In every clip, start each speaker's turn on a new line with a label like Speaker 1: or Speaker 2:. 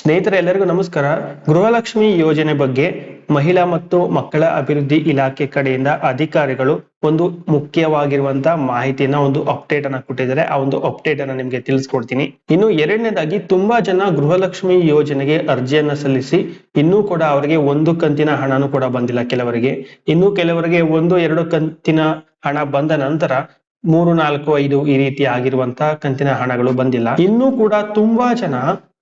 Speaker 1: ಸ್ನೇಹಿತರೆ, ಎಲ್ಲರಿಗೂ ನಮಸ್ಕಾರ. ಗೃಹಲಕ್ಷ್ಮಿ ಯೋಜನೆ ಬಗ್ಗೆ ಮಹಿಳಾ ಮತ್ತು ಮಕ್ಕಳ ಅಭಿವೃದ್ಧಿ ಇಲಾಖೆ ಕಡೆಯಿಂದ ಅಧಿಕಾರಿಗಳು ಒಂದು ಮುಖ್ಯವಾಗಿರುವಂತಹ ಮಾಹಿತಿಯನ್ನ, ಒಂದು ಅಪ್ಡೇಟ್ ಅನ್ನ ಕೊಟ್ಟಿದ್ದಾರೆ. ಆ ಒಂದು ಅಪ್ಡೇಟ್ ಅನ್ನ ನಿಮ್ಗೆ ತಿಳಿಸ್ಕೊಡ್ತೀನಿ. ಇನ್ನು ಎರಡನೇದಾಗಿ, ತುಂಬಾ ಜನ ಗೃಹಲಕ್ಷ್ಮಿ ಯೋಜನೆಗೆ ಅರ್ಜಿಯನ್ನ ಸಲ್ಲಿಸಿ ಇನ್ನೂ ಕೂಡ ಅವರಿಗೆ ಒಂದು ಕಂತಿನ ಹಣನೂ ಕೂಡ ಬಂದಿಲ್ಲ ಕೆಲವರಿಗೆ. ಇನ್ನು ಕೆಲವರಿಗೆ ಒಂದು, ಎರಡು ಕಂತಿನ ಹಣ ಬಂದ ನಂತರ ಮೂರು, ನಾಲ್ಕು, ಐದು ಈ ರೀತಿ ಆಗಿರುವಂತಹ ಕಂತಿನ ಹಣಗಳು ಬಂದಿಲ್ಲ. ಇನ್ನೂ ಕೂಡ ತುಂಬಾ ಜನ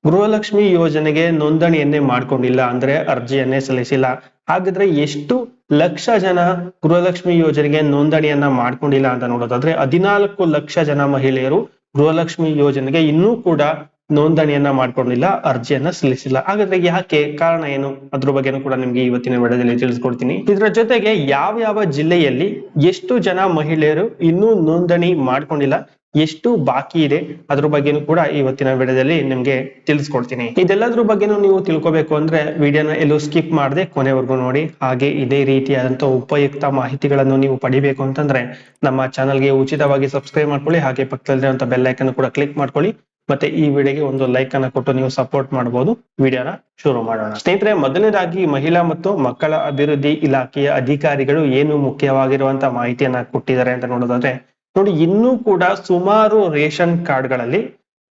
Speaker 1: ಗೃಹಲಕ್ಷ್ಮಿ ಯೋಜನೆಗೆ ನೋಂದಣಿಯನ್ನೇ ಮಾಡ್ಕೊಂಡಿಲ್ಲ ಅಂದ್ರೆ ಅರ್ಜಿಯನ್ನೇ ಸಲ್ಲಿಸಿಲ್ಲ. ಹಾಗಾದ್ರೆ ಎಷ್ಟು ಲಕ್ಷ ಜನ ಗೃಹಲಕ್ಷ್ಮಿ ಯೋಜನೆಗೆ ನೋಂದಣಿಯನ್ನ ಮಾಡ್ಕೊಂಡಿಲ್ಲ ಅಂತ ನೋಡೋದಾದ್ರೆ ಹದಿನಾಲ್ಕು ಲಕ್ಷ ಜನ ಮಹಿಳೆಯರು ಗೃಹಲಕ್ಷ್ಮಿ ಯೋಜನೆಗೆ ಇನ್ನೂ ಕೂಡ ನೋಂದಣಿಯನ್ನ ಮಾಡ್ಕೊಂಡಿಲ್ಲ, ಅರ್ಜಿಯನ್ನ ಸಲ್ಲಿಸಿಲ್ಲ. ಹಾಗಾದ್ರೆ ಯಾಕೆ? ಕಾರಣ ಏನು? ಅದ್ರ ಬಗ್ಗೆನೂ ಕೂಡ ನಿಮ್ಗೆ ಇವತ್ತಿನ ವಿಡಿಯೋದಲ್ಲಿ ತಿಳಿಸ್ಕೊಡ್ತೀನಿ. ಇದರ ಜೊತೆಗೆ ಯಾವ ಯಾವ ಜಿಲ್ಲೆಯಲ್ಲಿ ಎಷ್ಟು ಜನ ಮಹಿಳೆಯರು ಇನ್ನೂ ನೋಂದಣಿ ಮಾಡ್ಕೊಂಡಿಲ್ಲ? ಎಷ್ಟು ಬಾಕಿ ಇದೆ, ಅದ್ರ ಬಗ್ಗೆನೂ ಕೂಡ ಇವತ್ತಿನ ವಿಡಿಯೋದಲ್ಲಿ ನಿಮ್ಗೆ ತಿಳಿಸ್ಕೊಡ್ತೀನಿ. ಇದೆಲ್ಲದ್ರ ಬಗ್ಗೆನೂ ನೀವು ತಿಳ್ಕೊಬೇಕು ಅಂದ್ರೆ ವಿಡಿಯೋನ ಎಲ್ಲೂ ಸ್ಕಿಪ್ ಮಾಡದೆ ಕೊನೆವರೆಗೂ ನೋಡಿ. ಹಾಗೆ ಇದೇ ರೀತಿಯಾದಂತಹ ಉಪಯುಕ್ತ ಮಾಹಿತಿಗಳನ್ನು ನೀವು ಪಡಿಬೇಕು ಅಂತಂದ್ರೆ ನಮ್ಮ ಚಾನಲ್ಗೆ ಉಚಿತವಾಗಿ ಸಬ್ಸ್ಕ್ರೈಬ್ ಮಾಡ್ಕೊಳ್ಳಿ, ಹಾಗೆ ಪಕ್ಕದಲ್ಲಿರುವಂತ ಬೆಲ್ ಐಕನ್ ಕೂಡ ಕ್ಲಿಕ್ ಮಾಡ್ಕೊಳ್ಳಿ. ಮತ್ತೆ ಈ ವಿಡಿಯೋಗೆ ಒಂದು ಲೈಕ್ ಅನ್ನ ಕೊಟ್ಟು ನೀವು ಸಪೋರ್ಟ್ ಮಾಡಬಹುದು ವಿಡಿಯೋನ ಶುರು ಮಾಡೋಣ. ಸ್ನೇಹಿತರೆ, ಮೊದಲನೇದಾಗಿ ಮಹಿಳಾ ಮತ್ತು ಮಕ್ಕಳ ಅಭಿವೃದ್ಧಿ ಇಲಾಖೆಯ ಅಧಿಕಾರಿಗಳು ಏನು ಮುಖ್ಯವಾಗಿರುವಂತಹ ಮಾಹಿತಿಯನ್ನ ಕೊಟ್ಟಿದ್ದಾರೆ ಅಂತ ನೋಡೋದಾದ್ರೆ ನೋಡಿ, ಇನ್ನೂ ಕೂಡ ಸುಮಾರು ರೇಷನ್ ಕಾರ್ಡ್ಗಳಲ್ಲಿ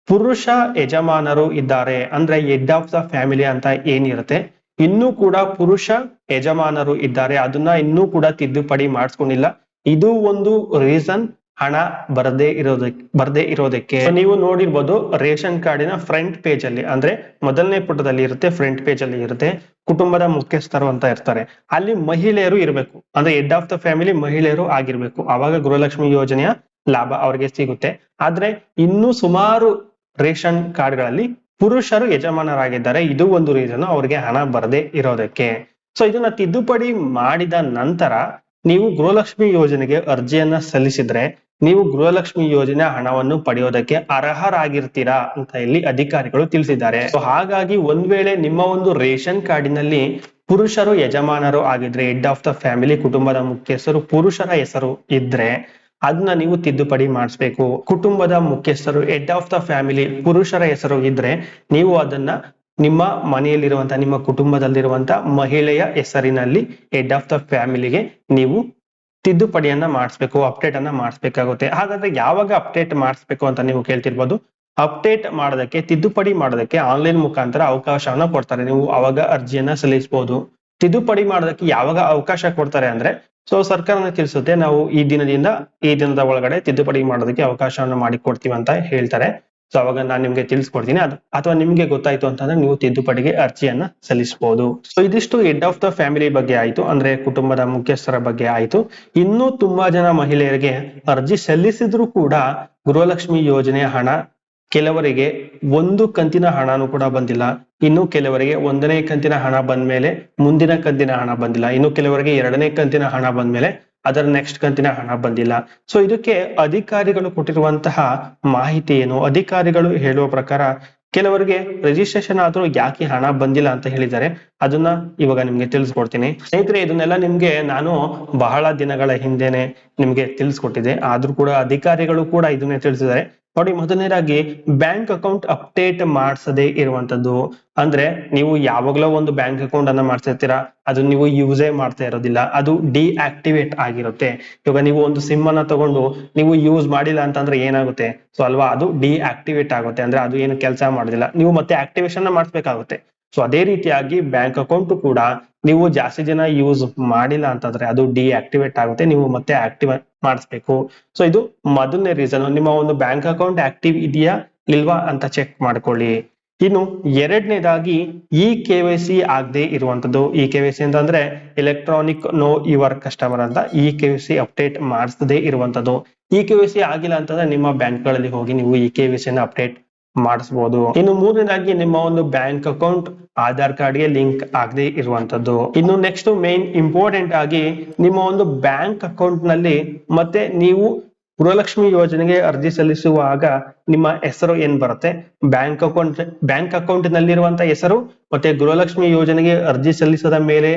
Speaker 1: ಪುರುಷ ಯಜಮಾನರು ಇದ್ದಾರೆ. ಅಂದ್ರೆ ಹೆಡ್ ಆಫ್ ದ ಫ್ಯಾಮಿಲಿ ಅಂತ ಏನಿರುತ್ತೆ, ಇನ್ನೂ ಕೂಡ ಪುರುಷ ಯಜಮಾನರು ಇದ್ದಾರೆ. ಅದನ್ನ ಇನ್ನೂ ಕೂಡ ತಿದ್ದುಪಡಿ ಮಾಡಿಸ್ಕೊಂಡಿಲ್ಲ. ಇದು ಒಂದು ರೀಸನ್. ಹಣ ಬರದೇ ಇರೋದಕ್ಕೆ ಬರದೇ ಇರೋದಕ್ಕೆ. ನೀವು ನೋಡಿರ್ಬೋದು ರೇಷನ್ ಕಾರ್ಡಿನ ಫ್ರಂಟ್ ಪೇಜ್ ಅಲ್ಲಿ ಅಂದ್ರೆ ಮೊದಲನೇ ಪುಟದಲ್ಲಿ ಇರುತ್ತೆ, ಫ್ರಂಟ್ ಪೇಜ್ ಅಲ್ಲಿ ಇರುತ್ತೆ, ಕುಟುಂಬದ ಮುಖ್ಯಸ್ಥರು ಅಂತ ಇರ್ತಾರೆ. ಅಲ್ಲಿ ಮಹಿಳೆಯರು ಇರಬೇಕು. ಅಂದ್ರೆ ಹೆಡ್ ಆಫ್ ದ ಫ್ಯಾಮಿಲಿ ಮಹಿಳೆಯರು ಆಗಿರ್ಬೇಕು. ಅವಾಗ ಗೃಹಲಕ್ಷ್ಮಿ ಯೋಜನೆಯ ಲಾಭ ಅವರಿಗೆ ಸಿಗುತ್ತೆ. ಆದ್ರೆ ಇನ್ನೂ ಸುಮಾರು ರೇಷನ್ ಕಾರ್ಡ್ಗಳಲ್ಲಿ ಪುರುಷರು ಯಜಮಾನರಾಗಿದ್ದಾರೆ. ಇದು ಒಂದು ರೀಸನ್, ಅವ್ರಿಗೆ ಹಣ ಬರದೇ ಇರೋದಕ್ಕೆ. ಸೊ ಇದನ್ನ ತಿದ್ದುಪಡಿ ಮಾಡಿದ ನಂತರ, ನೀವು ಗೃಹಲಕ್ಷ್ಮಿ ಯೋಜನೆಗೆ ಅರ್ಜಿಯನ್ನ ಸಲ್ಲಿಸಿದ್ರೆ ನೀವು ಗೃಹಲಕ್ಷ್ಮಿ ಯೋಜನೆ ಹಣವನ್ನು ಪಡೆಯೋದಕ್ಕೆ ಅರ್ಹರಾಗಿರ್ತೀರಾ ಅಂತ ಇಲ್ಲಿ ಅಧಿಕಾರಿಗಳು ತಿಳಿಸಿದ್ದಾರೆ. ಹಾಗಾಗಿ ಒಂದ್ ವೇಳೆ ನಿಮ್ಮ ಒಂದು ರೇಷನ್ ಕಾರ್ಡಿನಲ್ಲಿ ಪುರುಷರು ಯಜಮಾನರು ಆಗಿದ್ರೆ, ಹೆಡ್ ಆಫ್ ದ ಫ್ಯಾಮಿಲಿ ಕುಟುಂಬದ ಮುಖ್ಯಸ್ಥರು ಪುರುಷರ ಹೆಸರು ಇದ್ರೆ ಅದನ್ನ ನೀವು ತಿದ್ದುಪಡಿ ಮಾಡಿಸ್ಬೇಕು. ಕುಟುಂಬದ ಮುಖ್ಯಸ್ಥರು, ಹೆಡ್ ಆಫ್ ದ ಫ್ಯಾಮಿಲಿ ಪುರುಷರ ಹೆಸರು ಇದ್ರೆ, ನೀವು ಅದನ್ನ ನಿಮ್ಮ ಮನೆಯಲ್ಲಿರುವಂತ, ನಿಮ್ಮ ಕುಟುಂಬದಲ್ಲಿರುವಂತ ಮಹಿಳೆಯ ಹೆಸರಿನಲ್ಲಿ ಹೆಡ್ ಆಫ್ ದ ಫ್ಯಾಮಿಲಿಗೆ ನೀವು ತಿದ್ದುಪಡಿಯನ್ನ ಮಾಡಿಸ್ಬೇಕು ಅಪ್ಡೇಟ್ ಅನ್ನ ಮಾಡಿಸ್ಬೇಕಾಗುತ್ತೆ. ಹಾಗಾದ್ರೆ ಯಾವಾಗ ಅಪ್ಡೇಟ್ ಮಾಡಿಸ್ಬೇಕು ಅಂತ ನೀವು ಕೇಳ್ತಿರ್ಬೋದು? ಅಪ್ಡೇಟ್ ಮಾಡೋದಕ್ಕೆ, ತಿದ್ದುಪಡಿ ಮಾಡೋದಕ್ಕೆ ಆನ್ಲೈನ್ ಮುಖಾಂತರ ಅವಕಾಶವನ್ನ ಕೊಡ್ತಾರೆ. ನೀವು ಅವಾಗ ಅರ್ಜಿಯನ್ನ ಸಲ್ಲಿಸಬಹುದು ತಿದ್ದುಪಡಿ ಮಾಡೋದಕ್ಕೆ ಯಾವಾಗ ಅವಕಾಶ ಕೊಡ್ತಾರೆ ಅಂದ್ರೆ, ಸೊ ಸರ್ಕಾರನ ತಿಳಿಸುತ್ತೆ, ನಾವು ಈ ದಿನದಿಂದ, ಈ ದಿನದ ಒಳಗಡೆ ತಿದ್ದುಪಡಿ ಮಾಡೋದಕ್ಕೆ ಅವಕಾಶವನ್ನ ಮಾಡಿಕೊಡ್ತೀವಿ ಅಂತ ಹೇಳ್ತಾರೆ. ಸೊ ಅವಾಗ ನಾನು ನಿಮ್ಗೆ ತಿಳಿಸ್ಕೊಡ್ತೀನಿ. ಅದು ಅಥವಾ ನಿಮ್ಗೆ ಗೊತ್ತಾಯ್ತು ಅಂತಂದ್ರೆ ನೀವು ತಿದ್ದುಪಡಿಗೆ ಅರ್ಜಿಯನ್ನ ಸಲ್ಲಿಸಬಹುದು ಸೊ ಇದಿಷ್ಟು ಹೆಡ್ ಆಫ್ ದ ಫ್ಯಾಮಿಲಿ ಬಗ್ಗೆ ಆಯ್ತು. ಅಂದ್ರೆ ಕುಟುಂಬದ ಮುಖ್ಯಸ್ಥರ ಬಗ್ಗೆ ಆಯ್ತು. ಇನ್ನೂ ತುಂಬಾ ಜನ ಮಹಿಳೆಯರಿಗೆ ಅರ್ಜಿ ಸಲ್ಲಿಸಿದ್ರು ಕೂಡ ಗೃಹಲಕ್ಷ್ಮಿ ಯೋಜನೆಯ ಹಣ, ಕೆಲವರಿಗೆ ಒಂದು ಕಂತಿನ ಹಣನೂ ಕೂಡ ಬಂದಿಲ್ಲ. ಇನ್ನು ಕೆಲವರಿಗೆ ಒಂದನೇ ಕಂತಿನ ಹಣ ಬಂದ ಮೇಲೆ ಮುಂದಿನ ಕಂತಿನ ಹಣ ಬಂದಿಲ್ಲ. ಇನ್ನು ಕೆಲವರಿಗೆ ಎರಡನೇ ಕಂತಿನ ಹಣ ಬಂದ್ಮೇಲೆ ಅದರ ನೆಕ್ಸ್ಟ್ ಕಂತಿನ ಹಣ ಬಂದಿಲ್ಲ. ಸೊ ಇದಕ್ಕೆ ಅಧಿಕಾರಿಗಳು ಕೊಟ್ಟಿರುವಂತಹ ಮಾಹಿತಿ ಏನು? ಅಧಿಕಾರಿಗಳು ಹೇಳುವ ಪ್ರಕಾರ ಕೆಲವರಿಗೆ ರಿಜಿಸ್ಟ್ರೇಷನ್ ಆದ್ರೂ ಯಾಕೆ ಹಣ ಬಂದಿಲ್ಲ ಅಂತ ಹೇಳಿದ್ದಾರೆ. ಅದನ್ನ ಇವಾಗ ನಿಮ್ಗೆ ತಿಳಿಸ್ಕೊಡ್ತೀನಿ. ಸ್ನೇಹಿತರೆ, ಇದನ್ನೆಲ್ಲ ನಿಮ್ಗೆ ನಾನು ಬಹಳ ದಿನಗಳ ಹಿಂದೆನೆ ನಿಮ್ಗೆ ತಿಳಿಸ್ಕೊಟ್ಟಿದ್ದೆ. ಆದ್ರೂ ಕೂಡ ಅಧಿಕಾರಿಗಳು ಕೂಡ ಇದನ್ನೇ ತಿಳಿಸಿದ್ದಾರೆ. ನೋಡಿ, ಮೊದಲನೇದಾಗಿ ಬ್ಯಾಂಕ್ ಅಕೌಂಟ್ ಅಪ್ಡೇಟ್ ಮಾಡಿಸದೇ ಇರುವಂತದ್ದು ಅಂದ್ರೆ ನೀವು ಯಾವಾಗ್ಲೋ ಒಂದು ಬ್ಯಾಂಕ್ ಅಕೌಂಟ್ ಅನ್ನ ಮಾಡ್ಸಿರ್ತೀರಾ, ಅದು ನೀವು ಯೂಸೇ ಮಾಡ್ತಾ ಇರೋದಿಲ್ಲ, ಅದು ಡಿಆಕ್ಟಿವೇಟ್ ಆಗಿರುತ್ತೆ. ಇವಾಗ ನೀವು ಒಂದು ಸಿಮ್ ಅನ್ನ ತಗೊಂಡು ನೀವು ಯೂಸ್ ಮಾಡಿಲ್ಲ ಅಂತಂದ್ರೆ ಏನಾಗುತ್ತೆ? ಸೊ, ಅಲ್ವಾ, ಅದು ಡಿಆಕ್ಟಿವೇಟ್ ಆಗುತ್ತೆ. ಅಂದ್ರೆ ಅದು ಏನು ಕೆಲಸ ಮಾಡೋದಿಲ್ಲ. ನೀವು ಮತ್ತೆ ಆಕ್ಟಿವೇಶನ್ ಮಾಡಿಸ್ಬೇಕಾಗುತ್ತೆ. ಸೊ, ಅದೇ ರೀತಿಯಾಗಿ ಬ್ಯಾಂಕ್ ಅಕೌಂಟ್ ಕೂಡ ನೀವು ಜಾಸ್ತಿ ಜನ ಯೂಸ್ ಮಾಡಿಲ್ಲ ಅಂತಂದ್ರೆ ಅದು ಡಿಆಕ್ಟಿವೇಟ್ ಆಗುತ್ತೆ. ನೀವು ಮತ್ತೆ ಆಕ್ಟಿವ್ ಮಾಡಿಸ್ಬೇಕು. ಸೊ ಇದು ಮೊದಲನೇ ರೀಸನ್ ನಿಮ್ಮ ಒಂದು ಬ್ಯಾಂಕ್ ಅಕೌಂಟ್ ಆಕ್ಟಿವ್ ಇದೆಯಾ ಇಲ್ವಾ ಅಂತ ಚೆಕ್ ಮಾಡ್ಕೊಳ್ಳಿ. ಇನ್ನು ಎರಡನೇದಾಗಿ ಇ ಕೆ ವೈ ಸಿ ಆಗದೆ ಇರುವಂತದ್ದು ಇ ಕೆ ವೈ ಸಿ ಅಂತಂದ್ರೆ ಎಲೆಕ್ಟ್ರಾನಿಕ್ ನೋ ಯುವರ್ ಕಸ್ಟಮರ್ ಅಂತ E K Y C update ಮಾಡಿಸದೇ ಇರುವಂತದ್ದು ಇ ಕೆ ವೈ ಸಿ ಆಗಿಲ್ಲ ಅಂತಂದ್ರೆ ನಿಮ್ಮ ಬ್ಯಾಂಕ್ಗಳಲ್ಲಿ ಹೋಗಿ ನೀವು E K Y C update ಮಾಡಿಸಬಹುದು ಇನ್ನು ಮೂರನೇದಾಗಿ ನಿಮ್ಮ ಒಂದು ಬ್ಯಾಂಕ್ ಅಕೌಂಟ್, ಆಧಾರ್ ಕಾರ್ಡ್ಗೆ ಲಿಂಕ್ ಆಗದೆ ಇರುವಂತದ್ದು ಇನ್ನು ನೆಕ್ಸ್ಟ್ ಮೇನ್ ಇಂಪಾರ್ಟೆಂಟ್ ಆಗಿ ನಿಮ್ಮ ಒಂದು ಬ್ಯಾಂಕ್ ಅಕೌಂಟ್ನಲ್ಲಿ ಮತ್ತೆ ನೀವು ಗೃಹಲಕ್ಷ್ಮಿ ಯೋಜನೆಗೆ ಅರ್ಜಿ ಸಲ್ಲಿಸುವಾಗ ನಿಮ್ಮ ಹೆಸರು ಏನ್ ಬರುತ್ತೆ? ಬ್ಯಾಂಕ್ ಅಕೌಂಟ್ ಬ್ಯಾಂಕ್ ಅಕೌಂಟ್ ನಲ್ಲಿರುವಂತ ಹೆಸರು ಮತ್ತೆ ಗೃಹಲಕ್ಷ್ಮಿ ಯೋಜನೆಗೆ ಅರ್ಜಿ ಸಲ್ಲಿಸದ ಮೇಲೆ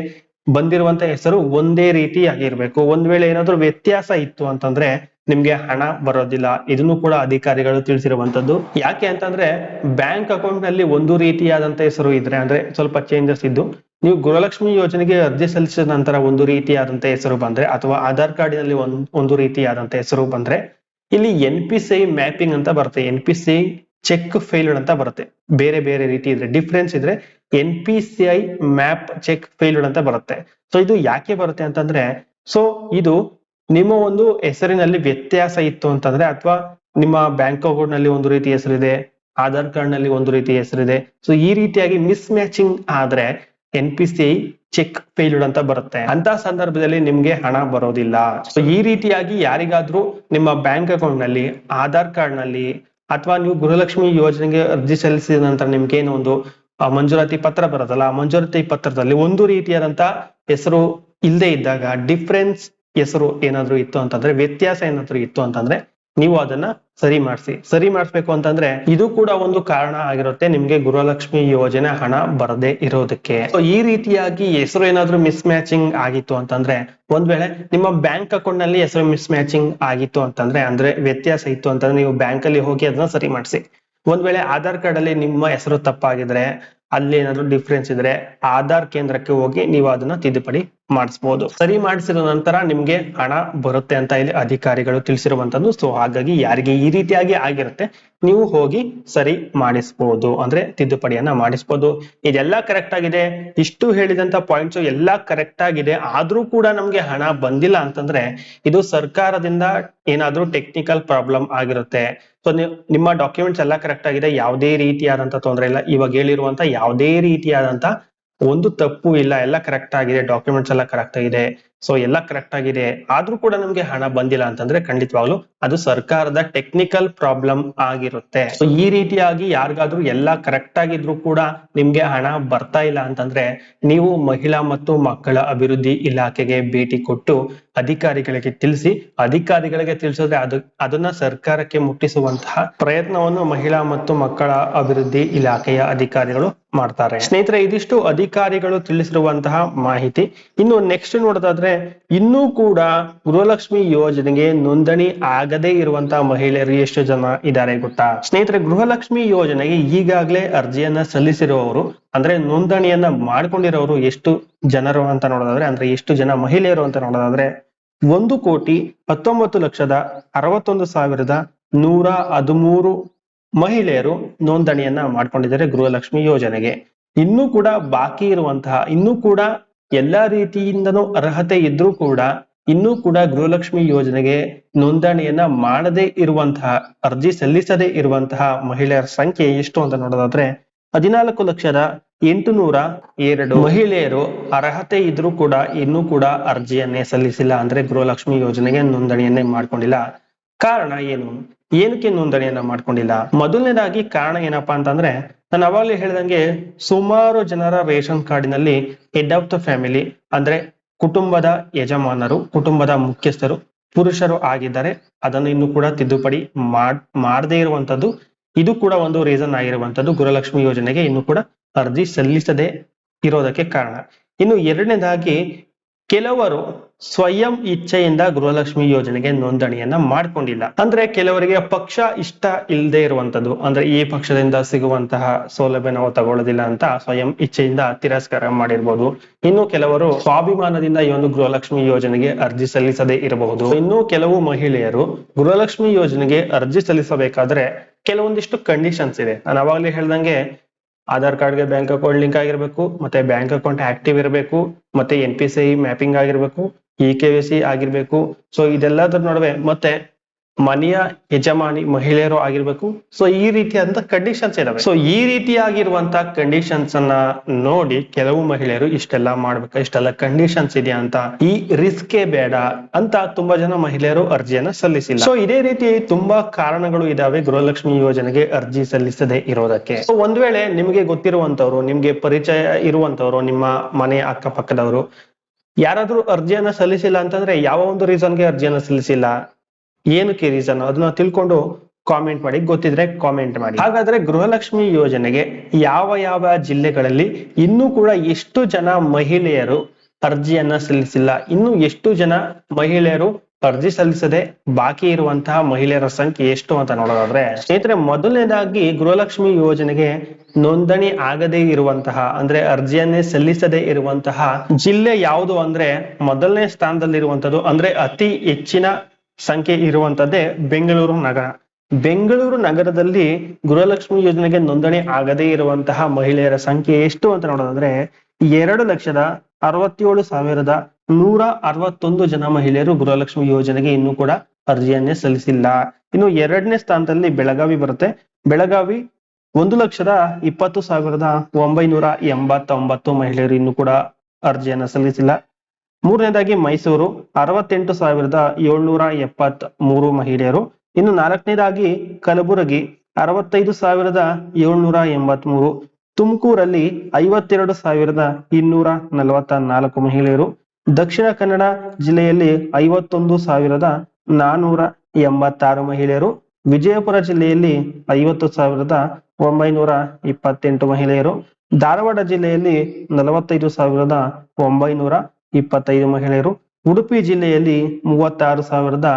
Speaker 1: ಬಂದಿರುವಂತ ಹೆಸರು ಒಂದೇ ರೀತಿ ಆಗಿರ್ಬೇಕು ಒಂದ್ ವೇಳೆ ಏನಾದ್ರೂ ವ್ಯತ್ಯಾಸ ಇತ್ತು ಅಂತಂದ್ರೆ ನಿಮ್ಗೆ ಹಣ ಬರೋದಿಲ್ಲ. ಇದನ್ನು ಕೂಡ ಅಧಿಕಾರಿಗಳು ತಿಳಿಸಿರುವಂತದ್ದು. ಯಾಕೆ ಅಂತಂದ್ರೆ ಬ್ಯಾಂಕ್ ಅಕೌಂಟ್ನಲ್ಲಿ ಒಂದು ರೀತಿಯಾದಂತ ಹೆಸರು ಇದ್ರೆ, ಅಂದ್ರೆ ಸ್ವಲ್ಪ ಚೇಂಜಸ್ ಇದ್ದು, ನೀವು ಗೃಹಲಕ್ಷ್ಮಿ ಯೋಜನೆಗೆ ಅರ್ಜಿ ಸಲ್ಲಿಸಿದ ನಂತರ ಒಂದು ರೀತಿಯಾದಂತ ಹೆಸರು ಬಂದ್ರೆ, ಅಥವಾ ಆಧಾರ್ ಕಾರ್ಡಿನಲ್ಲಿ ಒಂದ್, ಒಂದು ರೀತಿಯಾದಂತ ಹೆಸರು ಬಂದ್ರೆ, ಇಲ್ಲಿ ಎನ್ ಪಿ ಮ್ಯಾಪಿಂಗ್ ಅಂತ ಬರುತ್ತೆ. N P C check failed ಅಂತ ಬರುತ್ತೆ. ಬೇರೆ ಬೇರೆ ರೀತಿ ಇದ್ರೆ ಡಿಫ್ರೆನ್ಸ್ ಇದ್ರೆ N P C I map check failed ಅಂತ ಬರುತ್ತೆ. ಸೊ ಇದು ಯಾಕೆ ಬರುತ್ತೆ ಅಂತಂದ್ರೆ ಸೊ ಇದು ನಿಮ್ಮ ಒಂದು ಹೆಸರಿನಲ್ಲಿ ವ್ಯತ್ಯಾಸ ಇತ್ತು ಅಂತಂದ್ರೆ, ಅಥವಾ ನಿಮ್ಮ ಬ್ಯಾಂಕ್ ಅಕೌಂಟ್ನಲ್ಲಿ ಒಂದು ರೀತಿ ಹೆಸರಿದೆ, ಆಧಾರ್ ಕಾರ್ಡ್ನಲ್ಲಿ ಒಂದು ರೀತಿ ಹೆಸರಿದೆ. ಸೊ ಈ ರೀತಿಯಾಗಿ ಮಿಸ್ ಮ್ಯಾಚಿಂಗ್ ಆದ್ರೆ N P C I check failed ಅಂತ ಬರುತ್ತೆ. ಅಂತ ಸಂದರ್ಭದಲ್ಲಿ ನಿಮ್ಗೆ ಹಣ ಬರೋದಿಲ್ಲ. ಸೊ ಈ ರೀತಿಯಾಗಿ ಯಾರಿಗಾದ್ರೂ ನಿಮ್ಮ ಬ್ಯಾಂಕ್ ಅಕೌಂಟ್ನಲ್ಲಿ, ಆಧಾರ್ ಕಾರ್ಡ್ನಲ್ಲಿ, ಅಥವಾ ನೀವು ಗೃಹಲಕ್ಷ್ಮಿ ಯೋಜನೆಗೆ ಅರ್ಜಿ ಸಲ್ಲಿಸಿದ ನಂತರ ನಿಮ್ಗೆ ಏನೋ ಒಂದು ಆ, ಮಂಜೂರಾತಿ ಪತ್ರ ಬರುತ್ತಲ್ಲ ಆ ಮಂಜೂರಾತಿ ಪತ್ರದಲ್ಲಿ ಒಂದು ರೀತಿಯಾದಂತ ಹೆಸರು ಇಲ್ಲದೆ ಇದ್ದಾಗ ಡಿಫ್ರೆನ್ಸ್ ಹೆಸರು ಏನಾದ್ರೂ ಇತ್ತು ಅಂತಂದ್ರೆ ವ್ಯತ್ಯಾಸ ಏನಾದ್ರೂ ಇತ್ತು ಅಂತಂದ್ರೆ ನೀವು ಅದನ್ನ ಸರಿ ಮಾಡಿಸಿ. ಸರಿ ಮಾಡಿಸ್ಬೇಕು ಅಂತಂದ್ರೆ ಇದು ಕೂಡ ಒಂದು ಕಾರಣ ಆಗಿರುತ್ತೆ ನಿಮ್ಗೆ ಗೃಹಲಕ್ಷ್ಮಿ ಯೋಜನೆ ಹಣ ಬರದೇ ಇರೋದಕ್ಕೆ. ಸೊ ಈ ರೀತಿಯಾಗಿ ಹೆಸರು ಏನಾದ್ರೂ ಮಿಸ್ ಮ್ಯಾಚಿಂಗ್ ಆಗಿತ್ತು ಅಂತಂದ್ರೆ ಒಂದ್ ವೇಳೆ ನಿಮ್ಮ ಬ್ಯಾಂಕ್ ಅಕೌಂಟ್ನಲ್ಲಿ ಹೆಸರು ಮಿಸ್ ಮ್ಯಾಚಿಂಗ್ ಆಗಿತ್ತು ಅಂತಂದ್ರೆ ಅಂದ್ರೆ ವ್ಯತ್ಯಾಸ ಇತ್ತು ಅಂತಂದ್ರೆ ನೀವು ಬ್ಯಾಂಕ್ ಅಲ್ಲಿ ಹೋಗಿ ಅದನ್ನ ಸರಿ ಮಾಡಿಸಿ. ಒಂದ್ ವೇಳೆ ಆಧಾರ್ ಕಾರ್ಡ್ ಅಲ್ಲಿ ನಿಮ್ಮ ಹೆಸರು ತಪ್ಪಾಗಿದ್ರೆ, ಅಲ್ಲಿ ಏನಾದ್ರು ಡಿಫ್ರೆನ್ಸ್ ಇದ್ರೆ, ಆಧಾರ್ ಕೇಂದ್ರಕ್ಕೆ ಹೋಗಿ ನೀವು ಅದನ್ನ ತಿದ್ದುಪಡಿ ಮಾಡಿಸ್ಬೋದು. ಸರಿ ಮಾಡಿಸಿದ ನಂತರ ನಿಮ್ಗೆ ಹಣ ಬರುತ್ತೆ ಅಂತ ಇಲ್ಲಿ ಅಧಿಕಾರಿಗಳು ತಿಳಿಸಿರುವಂತದ್ದು ಸೊ ಹಾಗಾಗಿ ಯಾರಿಗೆ ಈ ರೀತಿಯಾಗಿ ಆಗಿರುತ್ತೆ, ನೀವು ಹೋಗಿ ಸರಿ ಮಾಡಿಸ್ಬೋದು. ಅಂದ್ರೆ ತಿದ್ದುಪಡಿಯನ್ನ ಮಾಡಿಸ್ಬೋದು. ಇದೆಲ್ಲ ಕರೆಕ್ಟ್ ಆಗಿದೆ. ಇಷ್ಟು ಹೇಳಿದಂತ ಪಾಯಿಂಟ್ಸ್ ಎಲ್ಲ ಕರೆಕ್ಟ್ ಆಗಿದೆ. ಆದ್ರೂ ಕೂಡ ನಮ್ಗೆ ಹಣ ಬಂದಿಲ್ಲ ಅಂತಂದ್ರೆ ಇದು ಸರ್ಕಾರದಿಂದ ಏನಾದ್ರೂ ಟೆಕ್ನಿಕಲ್ ಪ್ರಾಬ್ಲಮ್ ಆಗಿರುತ್ತೆ. ಸೊ ನಿಮ್ಮ ಡಾಕ್ಯುಮೆಂಟ್ಸ್ ಎಲ್ಲ ಕರೆಕ್ಟ್ ಆಗಿದೆ. ಯಾವುದೇ ರೀತಿಯಾದಂತ ತೊಂದರೆ ಇಲ್ಲ. ಇವಾಗ ಹೇಳಿರುವಂತ ಯಾವುದೇ ರೀತಿಯಾದಂತ ಒಂದು ತಪ್ಪು ಇಲ್ಲ ಎಲ್ಲ ಕರೆಕ್ಟ್ ಆಗಿದೆ ಡಾಕ್ಯುಮೆಂಟ್ಸ್ ಎಲ್ಲ ಕರೆಕ್ಟ್ ಆಗಿದೆ. ಸೊ ಎಲ್ಲ ಕರೆಕ್ಟ್ ಆಗಿದೆ. ಆದ್ರೂ ಕೂಡ ನಮ್ಗೆ ಹಣ ಬಂದಿಲ್ಲ ಅಂತಂದ್ರೆ ಖಂಡಿತವಾಗ್ಲು ಅದು ಸರ್ಕಾರದ ಟೆಕ್ನಿಕಲ್ ಪ್ರಾಬ್ಲಮ್ ಆಗಿರುತ್ತೆ. ಸೊ ಈ ರೀತಿಯಾಗಿ ಯಾರಿಗಾದ್ರೂ ಎಲ್ಲ ಕರೆಕ್ಟ್ ಆಗಿದ್ರು ಕೂಡ ನಿಮ್ಗೆ ಹಣ ಬರ್ತಾ ಇಲ್ಲ ಅಂತಂದ್ರೆ ನೀವು ಮಹಿಳಾ ಮತ್ತು ಮಕ್ಕಳ ಅಭಿವೃದ್ಧಿ ಇಲಾಖೆಗೆ ಭೇಟಿ ಕೊಟ್ಟು ಅಧಿಕಾರಿಗಳಿಗೆ ತಿಳಿಸಿ, ಅಧಿಕಾರಿಗಳಿಗೆ ತಿಳಿಸಿದ್ರೆ ಅದು, ಅದನ್ನ ಸರ್ಕಾರಕ್ಕೆ ಮುಟ್ಟಿಸುವಂತಹ ಪ್ರಯತ್ನವನ್ನು ಮಹಿಳಾ ಮತ್ತು ಮಕ್ಕಳ ಅಭಿವೃದ್ಧಿ ಇಲಾಖೆಯ ಅಧಿಕಾರಿಗಳು ಮಾಡ್ತಾರೆ. ಸ್ನೇಹಿತರೆ, ಇದಿಷ್ಟು ಅಧಿಕಾರಿಗಳು ತಿಳಿಸಿರುವಂತಹ ಮಾಹಿತಿ. ಇನ್ನು ನೆಕ್ಸ್ಟ್ ನೋಡೋದಾದ್ರೆ ಇನ್ನೂ ಕೂಡ ಗೃಹಲಕ್ಷ್ಮಿ ಯೋಜನೆಗೆ ನೋಂದಣಿ ಆಗದೇ ಇರುವಂತಹ ಮಹಿಳೆಯರು ಎಷ್ಟು ಜನ ಇದ್ದಾರೆ ಗೊತ್ತಾ? ಸ್ನೇಹಿತರೆ, ಗೃಹಲಕ್ಷ್ಮಿ ಯೋಜನೆಗೆ ಈಗಾಗಲೇ ಅರ್ಜಿಯನ್ನ ಸಲ್ಲಿಸಿರುವವರು, ಅಂದ್ರೆ ನೋಂದಣಿಯನ್ನ ಮಾಡ್ಕೊಂಡಿರೋರು ಎಷ್ಟು ಜನರು ಅಂತ ನೋಡೋದಾದ್ರೆ, ಅಂದ್ರೆ ಎಷ್ಟು ಜನ ಮಹಿಳೆಯರು ಅಂತ ನೋಡೋದಾದ್ರೆ, ಒಂದು ಕೋಟಿ ಹತ್ತೊಂಬತ್ತು ಲಕ್ಷದ ಅರವತ್ತೊಂದು ಸಾವಿರದ ನೂರ ಹದಿಮೂರು ಮಹಿಳೆಯರು ನೋಂದಣಿಯನ್ನ ಮಾಡ್ಕೊಂಡಿದ್ದಾರೆ ಗೃಹಲಕ್ಷ್ಮಿ ಯೋಜನೆಗೆ. ಇನ್ನೂ ಕೂಡ ಬಾಕಿ ಇರುವಂತಹ, ಇನ್ನೂ ಕೂಡ ಎಲ್ಲಾ ರೀತಿಯಿಂದನೂ ಅರ್ಹತೆ ಇದ್ರೂ ಕೂಡ ಇನ್ನೂ ಕೂಡ ಗೃಹಲಕ್ಷ್ಮಿ ಯೋಜನೆಗೆ ನೋಂದಣಿಯನ್ನ ಮಾಡದೇ ಇರುವಂತಹ, ಅರ್ಜಿ ಸಲ್ಲಿಸದೇ ಇರುವಂತಹ ಮಹಿಳೆಯರ ಸಂಖ್ಯೆ ಎಷ್ಟು ಅಂತ ನೋಡೋದಾದ್ರೆ ಹದಿನಾಲ್ಕು ಲಕ್ಷದ ಎಂಟುನೂರ ಎರಡು ಮಹಿಳೆಯರು ಅರ್ಹತೆ ಇದ್ರೂ ಕೂಡ ಇನ್ನೂ ಕೂಡ ಅರ್ಜಿಯನ್ನೇ ಸಲ್ಲಿಸಿಲ್ಲ ಅಂದ್ರೆ ಗೃಹಲಕ್ಷ್ಮಿ ಯೋಜನೆಗೆ ನೋಂದಣಿಯನ್ನೇ ಮಾಡ್ಕೊಂಡಿಲ್ಲ. ಕಾರಣ ಏನು? ಏನಕ್ಕೆ ನೋಂದಣಿಯನ್ನ ಮಾಡ್ಕೊಂಡಿಲ್ಲ? ಮೊದಲನೇದಾಗಿ ಕಾರಣ ಏನಪ್ಪಾ ಅಂತಂದ್ರೆ ನಾನು ಅವಾಗಲೇ ಹೇಳ್ದಂಗೆ ಸುಮಾರು ಜನರ ರೇಷನ್ ಕಾರ್ಡಿನಲ್ಲಿ ಹೆಡ್ ಆಫ್ ದ ಫ್ಯಾಮಿಲಿ ಅಂದ್ರೆ ಕುಟುಂಬದ ಯಜಮಾನರು, ಕುಟುಂಬದ ಮುಖ್ಯಸ್ಥರು, ಪುರುಷರು ಆಗಿದ್ದಾರೆ. ಅದನ್ನು ಇನ್ನು ಕೂಡ ತಿದ್ದುಪಡಿ ಮಾಡ್, ಮಾಡದೇ ಇರುವಂತದ್ದು, ಇದು ಕೂಡ ಒಂದು ರೀಸನ್ ಆಗಿರುವಂತದ್ದು. ಗುರುಲಕ್ಷ್ಮಿ ಯೋಜನೆಗೆ ಇನ್ನು ಕೂಡ ಅರ್ಜಿ ಸಲ್ಲಿಸದೆ ಇರೋದಕ್ಕೆ ಕಾರಣ. ಇನ್ನು ಎರಡನೇದಾಗಿ ಕೆಲವರು ಸ್ವಯಂ ಇಚ್ಛೆಯಿಂದ ಗೃಹಲಕ್ಷ್ಮಿ ಯೋಜನೆಗೆ ನೋಂದಣಿಯನ್ನ ಮಾಡ್ಕೊಂಡಿಲ್ಲ. ಅಂದ್ರೆ ಕೆಲವರಿಗೆ ಪಕ್ಷ ಇಷ್ಟ ಇಲ್ಲದೆ ಇರುವಂತದ್ದು. ಅಂದ್ರೆ ಈ ಪಕ್ಷದಿಂದ ಸಿಗುವಂತಹ ಸೌಲಭ್ಯ ನಾವು ತಗೊಳ್ಳೋದಿಲ್ಲ ಅಂತ ಸ್ವಯಂ ಇಚ್ಛೆಯಿಂದ ತಿರಸ್ಕಾರ ಮಾಡಿರ್ಬೋದು. ಇನ್ನು ಕೆಲವರು ಸ್ವಾಭಿಮಾನದಿಂದ ಈ ಒಂದು ಗೃಹಲಕ್ಷ್ಮಿ ಯೋಜನೆಗೆ ಅರ್ಜಿ ಸಲ್ಲಿಸದೇ ಇರಬಹುದು. ಇನ್ನು ಕೆಲವು ಮಹಿಳೆಯರು ಗೃಹಲಕ್ಷ್ಮಿ ಯೋಜನೆಗೆ ಅರ್ಜಿ ಸಲ್ಲಿಸಬೇಕಾದ್ರೆ ಕೆಲವೊಂದಿಷ್ಟು ಕಂಡೀಷನ್ಸ್ ಇದೆ. ನಾನು ಅವಾಗಲೇ ಹೇಳ್ದಂಗೆ ಆಧಾರ್ ಕಾರ್ಡ್ಗೆ ಬ್ಯಾಂಕ್ ಅಕೌಂಟ್ ಲಿಂಕ್ ಆಗಿರ್ಬೇಕು, ಮತ್ತೆ ಬ್ಯಾಂಕ್ ಅಕೌಂಟ್ ಆಕ್ಟಿವ್ ಇರಬೇಕು, ಮತ್ತೆ ಎನ್ ಪಿ ಸಿ ಮ್ಯಾಪಿಂಗ್ ಆಗಿರ್ಬೇಕು, ಇ ಕೆ ಸಿ ಆಗಿರ್ಬೇಕು. ಸೊ ಇದೆಲ್ಲದರ ನಡುವೆ ಮತ್ತೆ ಮನೆಯ ಯಜಮಾನಿ ಮಹಿಳೆಯರು ಆಗಿರ್ಬೇಕು. ಸೊ ಈ ರೀತಿಯಾದಂತ ಕಂಡೀಷನ್ಸ್ ಇದಾವೆ. ಸೊ ಈ ರೀತಿಯಾಗಿರುವಂತ ಕಂಡೀಷನ್ಸ್ ಅನ್ನ ನೋಡಿ ಕೆಲವು ಮಹಿಳೆಯರು ಇಷ್ಟೆಲ್ಲ ಮಾಡ್ಬೇಕು, ಇಷ್ಟೆಲ್ಲ ಕಂಡೀಷನ್ಸ್ ಇದೆಯಾ ಅಂತ. ಈ ರಿಸ್ಕೇ ಬೇಡ ಅಂತ ತುಂಬಾ ಜನ ಮಹಿಳೆಯರು ಅರ್ಜಿಯನ್ನ ಸಲ್ಲಿಸಿಲ್ಲ. ಸೊ ಇದೇ ರೀತಿ ತುಂಬಾ ಕಾರಣಗಳು ಇದಾವೆ ಗೃಹಲಕ್ಷ್ಮಿ ಯೋಜನೆಗೆ ಅರ್ಜಿ ಸಲ್ಲಿಸದೆ ಇರೋದಕ್ಕೆ. ಸೊ ಒಂದ್ ವೇಳೆ ನಿಮಗೆ ಗೊತ್ತಿರುವಂತವ್ರು, ನಿಮ್ಗೆ ಪರಿಚಯ ಇರುವಂತವ್ರು, ನಿಮ್ಮ ಮನೆ ಅಕ್ಕಪಕ್ಕದವರು, ಯಾರಾದ್ರೂ ಅರ್ಜಿಯನ್ನ ಸಲ್ಲಿಸಿಲ್ಲ ಅಂತಂದ್ರೆ ಯಾವ ಒಂದು ರೀಸನ್ಗೆ ಅರ್ಜಿಯನ್ನ ಸಲ್ಲಿಸಿಲ್ಲ? ಏನಕ್ಕೆ ರೀಸನ್ ಅದನ್ನ ತಿಳ್ಕೊಂಡು ಕಾಮೆಂಟ್ ಮಾಡಿ, ಗೊತ್ತಿದ್ರೆ ಕಾಮೆಂಟ್ ಮಾಡಿ. ಹಾಗಾದ್ರೆ ಗೃಹಲಕ್ಷ್ಮಿ ಯೋಜನೆಗೆ ಯಾವ ಯಾವ ಜಿಲ್ಲೆಗಳಲ್ಲಿ ಇನ್ನೂ ಕೂಡ ಎಷ್ಟು ಜನ ಮಹಿಳೆಯರು ಅರ್ಜಿಯನ್ನ ಸಲ್ಲಿಸಿಲ್ಲ, ಇನ್ನು ಎಷ್ಟು ಜನ ಮಹಿಳೆಯರು ಅರ್ಜಿ ಸಲ್ಲಿಸದೆ ಬಾಕಿ ಇರುವಂತಹ ಮಹಿಳೆಯರ ಸಂಖ್ಯೆ ಎಷ್ಟು ಅಂತ ನೋಡೋದಾದ್ರೆ, ಸ್ನೇಹಿತರೆ ಮೊದಲನೇದಾಗಿ ಗೃಹಲಕ್ಷ್ಮಿ ಯೋಜನೆಗೆ ನೋಂದಣಿ ಆಗದೇ ಇರುವಂತಹ, ಅಂದ್ರೆ ಅರ್ಜಿಯನ್ನೇ ಸಲ್ಲಿಸದೇ ಇರುವಂತಹ ಜಿಲ್ಲೆ ಯಾವುದು ಅಂದ್ರೆ ಮೊದಲನೇ ಸ್ಥಾನದಲ್ಲಿರುವಂತದ್ದು ಅಂದ್ರೆ ಅತಿ ಹೆಚ್ಚಿನ ಸಂಖ್ಯೆ ಇರುವಂತದ್ದೇ ಬೆಂಗಳೂರು ನಗರ. ಬೆಂಗಳೂರು ನಗರದಲ್ಲಿ ಗೃಹಲಕ್ಷ್ಮಿ ಯೋಜನೆಗೆ ನೋಂದಣಿ ಆಗದೇ ಇರುವಂತಹ ಮಹಿಳೆಯರ ಸಂಖ್ಯೆ ಎಷ್ಟು ಅಂತ ನೋಡೋದಾದ್ರೆ ಎರಡು ಲಕ್ಷದ ಅರವತ್ತೇಳು ಸಾವಿರದ ನೂರ ಅರವತ್ತೊಂದು ಜನ ಮಹಿಳೆಯರು ಗೃಹಲಕ್ಷ್ಮಿ ಯೋಜನೆಗೆ ಇನ್ನೂ ಕೂಡ ಅರ್ಜಿಯನ್ನೇ ಸಲ್ಲಿಸಿಲ್ಲ. ಇನ್ನು ಎರಡನೇ ಸ್ಥಾನದಲ್ಲಿ ಬೆಳಗಾವಿ ಬರುತ್ತೆ. ಬೆಳಗಾವಿ ಒಂದು ಲಕ್ಷದ ಇಪ್ಪತ್ತು ಸಾವಿರದ ಒಂಬೈನೂರ ಎಂಬತ್ತೊಂಬತ್ತು ಮಹಿಳೆಯರು ಇನ್ನೂ ಕೂಡ ಅರ್ಜಿಯನ್ನ ಸಲ್ಲಿಸಿಲ್ಲ. ಮೂರನೇದಾಗಿ ಮೈಸೂರು, ಅರವತ್ತೆಂಟು ಸಾವಿರದ ಏಳ್ನೂರ ಎಪ್ಪತ್ತ್ ಮೂರು ಮಹಿಳೆಯರು. ಇನ್ನು ನಾಲ್ಕನೇದಾಗಿ ಕಲಬುರಗಿ, ಅರವತ್ತೈದು ಸಾವಿರದ ಏಳ್ನೂರ ಎಂಬತ್ ಮೂರು ತುಮಕೂರಲ್ಲಿ ಐವತ್ತೆರಡು ಸಾವಿರದ ಇನ್ನೂರ ನಲವತ್ತ ನಾಲ್ಕು ಮಹಿಳೆಯರು. ದಕ್ಷಿಣ ಕನ್ನಡ ಜಿಲ್ಲೆಯಲ್ಲಿ ಐವತ್ತೊಂದು ಸಾವಿರದ ನಾನೂರ ಎಂಬತ್ತಾರು ಮಹಿಳೆಯರು. ವಿಜಯಪುರ ಜಿಲ್ಲೆಯಲ್ಲಿ ಐವತ್ತು ಸಾವಿರದ ಒಂಬೈನೂರ ಇಪ್ಪತ್ತೆಂಟು ಮಹಿಳೆಯರು. ಧಾರವಾಡ ಜಿಲ್ಲೆಯಲ್ಲಿ ನಲವತ್ತೈದು ಸಾವಿರದ ಒಂಬೈನೂರ ಇಪ್ಪತ್ತೈದು ಮಹಿಳೆಯರು. ಉಡುಪಿ ಜಿಲ್ಲೆಯಲ್ಲಿ ಮೂವತ್ತಾರು ಸಾವಿರದ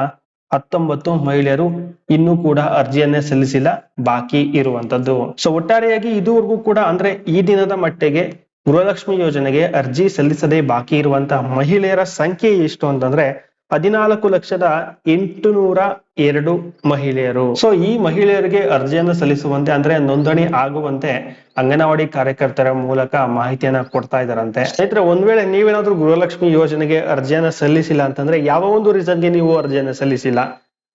Speaker 1: ಹತ್ತೊಂಬತ್ತು ಮಹಿಳೆಯರು ಇನ್ನೂ ಕೂಡ ಅರ್ಜಿಯನ್ನೇ ಸಲ್ಲಿಸಿಲ್ಲ, ಬಾಕಿ ಇರುವಂತದ್ದು. ಸೊ ಒಟ್ಟಾರೆಯಾಗಿ ಇದುವರೆಗೂ ಕೂಡ ಅಂದ್ರೆ ಈ ದಿನದ ಮಟ್ಟಿಗೆ ಗೃಹಲಕ್ಷ್ಮಿ ಯೋಜನೆಗೆ ಅರ್ಜಿ ಸಲ್ಲಿಸದೆ ಬಾಕಿ ಇರುವಂತಹ ಮಹಿಳೆಯರ ಸಂಖ್ಯೆ ಎಷ್ಟು ಅಂತಂದ್ರೆ ಹದಿನಾಲ್ಕು ಲಕ್ಷದ ಎಂಟುನೂರ ಎರಡು ಮಹಿಳೆಯರು. ಸೊ ಈ ಮಹಿಳೆಯರಿಗೆ ಅರ್ಜಿಯನ್ನು ಸಲ್ಲಿಸುವಂತೆ ಅಂದ್ರೆ ನೋಂದಣಿ ಆಗುವಂತೆ ಅಂಗನವಾಡಿ ಕಾರ್ಯಕರ್ತರ ಮೂಲಕ ಮಾಹಿತಿಯನ್ನ ಕೊಡ್ತಾ ಇದಾರಂತೆ ಸ್ನೇಹಿತರೆ, ಒಂದ್ ವೇಳೆ ನೀವೇನಾದ್ರೂ ಗೃಹಲಕ್ಷ್ಮಿ ಯೋಜನೆಗೆ ಅರ್ಜಿಯನ್ನ ಸಲ್ಲಿಸಿಲ್ಲ ಅಂತಂದ್ರೆ ಯಾವ ಒಂದು ರೀಸನ್ಗೆ ನೀವು ಅರ್ಜಿಯನ್ನ ಸಲ್ಲಿಸಿಲ್ಲ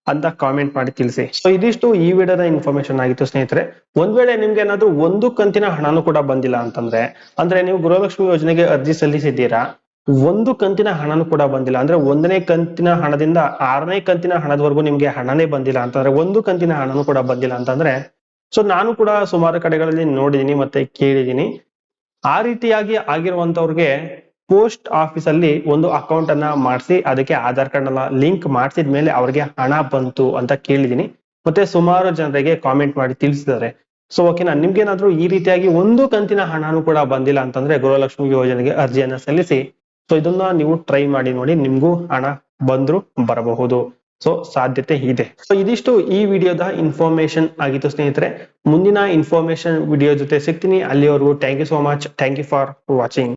Speaker 1: ಅಂತ ಕಾಮೆಂಟ್ ಮಾಡಿ ತಿಳಿಸಿ. ಸೊ ಇದಿಷ್ಟು ಈ ವಿಡಿಯೋದ ಇನ್ಫಾರ್ಮೇಶನ್ ಆಗಿತ್ತು ಸ್ನೇಹಿತರೆ. ಒಂದ್ ವೇಳೆ ನಿಮ್ಗೆ ಏನಾದ್ರು ಒಂದು ಕಂತಿನ ಹಣನು ಕೂಡ ಬಂದಿಲ್ಲ ಅಂತಂದ್ರೆ, ಅಂದ್ರೆ ನೀವು ಗೃಹಲಕ್ಷ್ಮಿ ಯೋಜನೆಗೆ ಅರ್ಜಿ ಸಲ್ಲಿಸಿದ್ದೀರಾ ಒಂದು ಕಂತಿನ ಹಣನೂ ಕೂಡ ಬಂದಿಲ್ಲ. ಅಂದ್ರೆ ಒಂದನೇ ಕಂತಿನ ಹಣದಿಂದ ಆರನೇ ಕಂತಿನ ಹಣದವರೆಗೂ ನಿಮ್ಗೆ ಹಣನೇ ಬಂದಿಲ್ಲ ಅಂತಂದ್ರೆ ಒಂದು ಕಂತಿನ ಹಣನೂ ಕೂಡ ಬಂದಿಲ್ಲ ಅಂತಂದ್ರೆ ಸೊ ನಾನು ಕೂಡ ಸುಮಾರು ಕಡೆಗಳಲ್ಲಿ ನೋಡಿದೀನಿ ಮತ್ತೆ ಕೇಳಿದೀನಿ. ಆ ರೀತಿಯಾಗಿ ಆಗಿರುವಂತವ್ರಿಗೆ ಪೋಸ್ಟ್ ಆಫೀಸ್ ಅಲ್ಲಿ ಒಂದು ಅಕೌಂಟ್ ಅನ್ನ ಮಾಡಿಸಿ, ಅದಕ್ಕೆ ಆಧಾರ್ ಕಾರ್ಡ್ ಎಲ್ಲ ಲಿಂಕ್ ಮಾಡಿಸಿದ ಮೇಲೆ ಅವ್ರಿಗೆ ಹಣ ಬಂತು ಅಂತ ಕೇಳಿದೀನಿ. ಮತ್ತೆ ಸುಮಾರು ಜನರಿಗೆ ಕಾಮೆಂಟ್ ಮಾಡಿ ತಿಳಿಸಿದ್ದಾರೆ. ಸೊ ಓಕೆನಾ ನಿಮ್ಗೇನಾದ್ರೂ ಈ ರೀತಿಯಾಗಿ ಒಂದು ಕಂತಿನ ಹಣನೂ ಕೂಡ ಬಂದಿಲ್ಲ ಅಂತಂದ್ರೆ ಗೃಹಲಕ್ಷ್ಮಿ ಯೋಜನೆಗೆ ಅರ್ಜಿಯನ್ನ ಸಲ್ಲಿಸಿ ಸೊ ಇದನ್ನ ನೀವು ಟ್ರೈ ಮಾಡಿ ನೋಡಿ ನಿಮ್ಗೂ ಹಣ ಬಂದ್ರು ಬರಬಹುದು. ಸೊ ಸಾಧ್ಯತೆ ಇದೆ. ಸೊ ಇದಿಷ್ಟು ಈ ವಿಡಿಯೋದ ಇನ್ಫಾರ್ಮೇಶನ್ ಆಗಿತ್ತು ಸ್ನೇಹಿತರೆ. ಮುಂದಿನ ಇನ್ಫಾರ್ಮೇಶನ್ ವಿಡಿಯೋ ಜೊತೆ ಸಿಗ್ತೀನಿ. ಅಲ್ಲಿವರೆಗೂ thank you so much thank you for watching